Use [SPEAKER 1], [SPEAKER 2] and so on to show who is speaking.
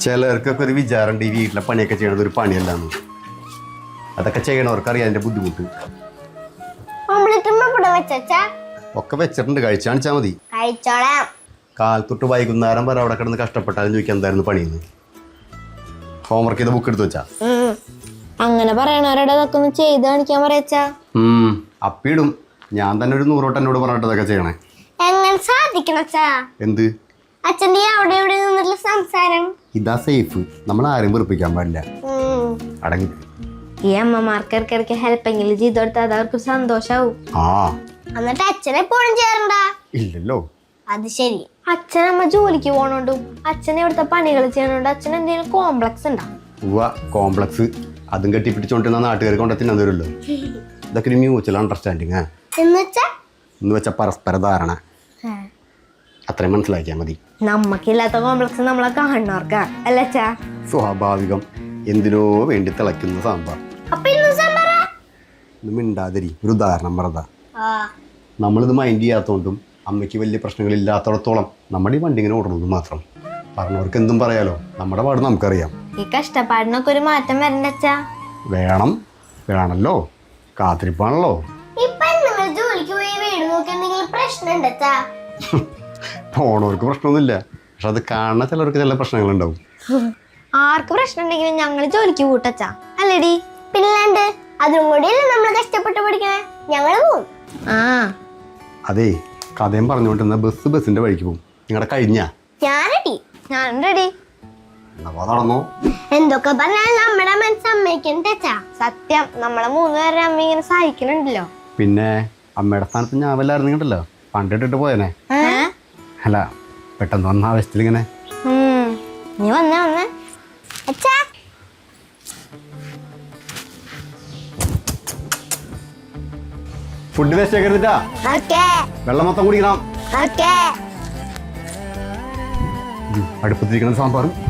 [SPEAKER 1] ചിലർക്കൊക്കെ ഒരു വിചാരമുണ്ട് ഈ വീട്ടിലെ പണിയൊക്കെ ചെയ്യണത് ഒരു പണിയല്ലാന്ന്. അതൊക്കെ ചെയ്യണവർക്ക് അറിയാം അതിന്റെ ബുദ്ധിമുട്ട് ഒക്കെ വെച്ചിട്ടുണ്ട് കഴിച്ചാണിച്ചാ മതി.
[SPEAKER 2] കാൽത്തൊട്ട്
[SPEAKER 1] കാലത്തൊട്ട് വൈകുന്നേരം വരെ അവിടെ കിടന്ന് കഷ്ടപ്പെട്ടാലും ചോദിക്കാൻ എന്തായിരുന്നു പണിയെന്ന്. ഹോംവർക്ക് ചെയ്ത ബുക്ക് എടുത്ത് വെച്ചാ.
[SPEAKER 2] അങ്ങനെ പറയണവരുടെ അതൊക്കെ ഒന്ന് ചെയ്ത് കാണിക്കാൻ പറയച്ചാ?
[SPEAKER 1] അപ്പിടും ഞാൻ തന്നെ ഒരു നൂറോട്ട് എന്നോട് പറഞ്ഞിട്ട് ചെയ്യണേ.
[SPEAKER 2] എങ്ങനെ സാധിക്കണച്ചാ?
[SPEAKER 1] എന്ത്?
[SPEAKER 2] അച്ഛന്റെ ഈ അവിടെ ഇവിടെ നിന്നിട്ടുള്ള സംസാരം?
[SPEAKER 1] ഇതാ സേഫ്. നമ്മൾ വെറുപ്പിക്കാൻ പാടില്ല. അടങ്ങി.
[SPEAKER 2] ഈ അമ്മമാർക്ക് ഇടയ്ക്കിടയ്ക്ക് ഹെൽപ്പെങ്കിലും ചെയ്ത് കൊടുത്താൽ അത് അവർക്ക് സന്തോഷാവും.
[SPEAKER 1] ആ.
[SPEAKER 2] എന്നിട്ട് അച്ഛനെ എപ്പോഴും ചേരണ്ട
[SPEAKER 1] ഇല്ലല്ലോ.
[SPEAKER 2] അത് ശരി. അച്ഛനമ്മ ജോലിക്ക് പോണോണ്ടും അച്ഛൻ ഇവിടുത്തെ പണികൾ ചെയ്യണോണ്ട് അച്ഛൻ എന്തെങ്കിലും കോംപ്ലക്സ് ഉണ്ടാ?
[SPEAKER 1] ഉവ്വ കോംപ്ലക്സ് അതും കെട്ടിപ്പിടിച്ചോണ്ടിരുന്ന നാട്ടുകാർ കൊണ്ട് തിന്നാൻ തരുമല്ലോ ഇതൊക്കെ ഒരു മ്യൂച്വൽ അണ്ടർസ്റ്റാൻഡിങ് എന്ന് വെച്ചാൽ പരസ്പര ധാരണ. അത്രയും മനസ്സിലാക്കിയാൽ മതി.
[SPEAKER 2] നമുക്കില്ലാത്ത കോംപ്ലക്സ് നമ്മളെ കാണുന്നവർക്കാ. അല്ല
[SPEAKER 1] സ്വാഭാവികം. എന്തിനോ വേണ്ടി തിളയ്ക്കുന്ന സാമ്പാർ.
[SPEAKER 2] ഇന്ന്
[SPEAKER 1] മിണ്ടാതിരി. ഒരു ഉദാഹരണം പറഞ്ഞതാ നമ്മളിത് മൈൻഡ് ചെയ്യാത്തതുകൊണ്ടും അമ്മയ്ക്ക് വലിയ പ്രശ്നങ്ങളില്ലാത്തടത്തോളം നമ്മുടെ ഈ വണ്ടി ഇങ്ങനെ ഓടുന്നത് മാത്രം. പറഞ്ഞവർക്ക് എന്തും പറയാലോ. നമ്മുടെ പാട് നമുക്കറിയാം.
[SPEAKER 2] ഈ കഷ്ടപ്പാടിനൊക്കെ ഒരു മാറ്റം വരണ്ട
[SPEAKER 1] വേണം. വേണല്ലോ. കാത്തിരിപ്പാണല്ലോ.
[SPEAKER 2] ജോലിക്ക് പോയി വീട് നോക്കി എന്തെങ്കിലും പ്രശ്നം
[SPEAKER 1] പോണവർക്ക് പ്രശ്നമൊന്നുമില്ല. പക്ഷെ അത് കാണുന്ന ചിലർക്ക് ചില പ്രശ്നങ്ങളുണ്ടാവും.
[SPEAKER 2] ആർക്ക് പ്രശ്നം ഉണ്ടെങ്കിലും ഞങ്ങൾ ജോലിക്ക് കൂട്ടച്ചാ അല്ലേടി? പിന്നെ അതും കൂടി നമ്മൾ കഷ്ടപ്പെട്ട് പഠിക്കണേ. ഞങ്ങൾ പോവും. ആ.
[SPEAKER 1] അതേ കഥയും പറഞ്ഞുകൊണ്ടിരുന്ന ബസ് ബസ്സിന്റെ വഴിക്ക് പോകും നിങ്ങളുടെ കഴിഞ്ഞ?
[SPEAKER 2] ഞാൻ റെഡി. ഞാൻ റെഡി
[SPEAKER 1] നടന്നോ.
[SPEAKER 2] എന്തൊക്കെ പറഞ്ഞാലും നമ്മുടെ മനസ്സ് അമ്മയ്ക്കുണ്ട് സത്യം നമ്മളെ മൂന്ന് പേരുടെ അമ്മ ഇങ്ങനെ സഹിക്കണുണ്ടല്ലോ.
[SPEAKER 1] പിന്നെ അമ്മയുടെ സ്ഥാനത്ത് ഞാൻ വല്ലായിരുന്നു കണ്ടല്ലോ പണ്ടിട്ടിട്ട് പോയനെ. അല്ല പെട്ടെന്ന് വന്ന ആവശ്യത്തിൽ ഇങ്ങനെ
[SPEAKER 2] നീ വന്നേ വന്നേ. അച്ഛാ.
[SPEAKER 1] ഫുഡ് വേസ്റ്റ് ആക്കരുതിട്ടാ
[SPEAKER 2] ഓക്കേ.
[SPEAKER 1] വെള്ളം മൊത്തം കുടിക്കണം. അടുപ്പത്തിരിക്കുന്ന സാമ്പാറും.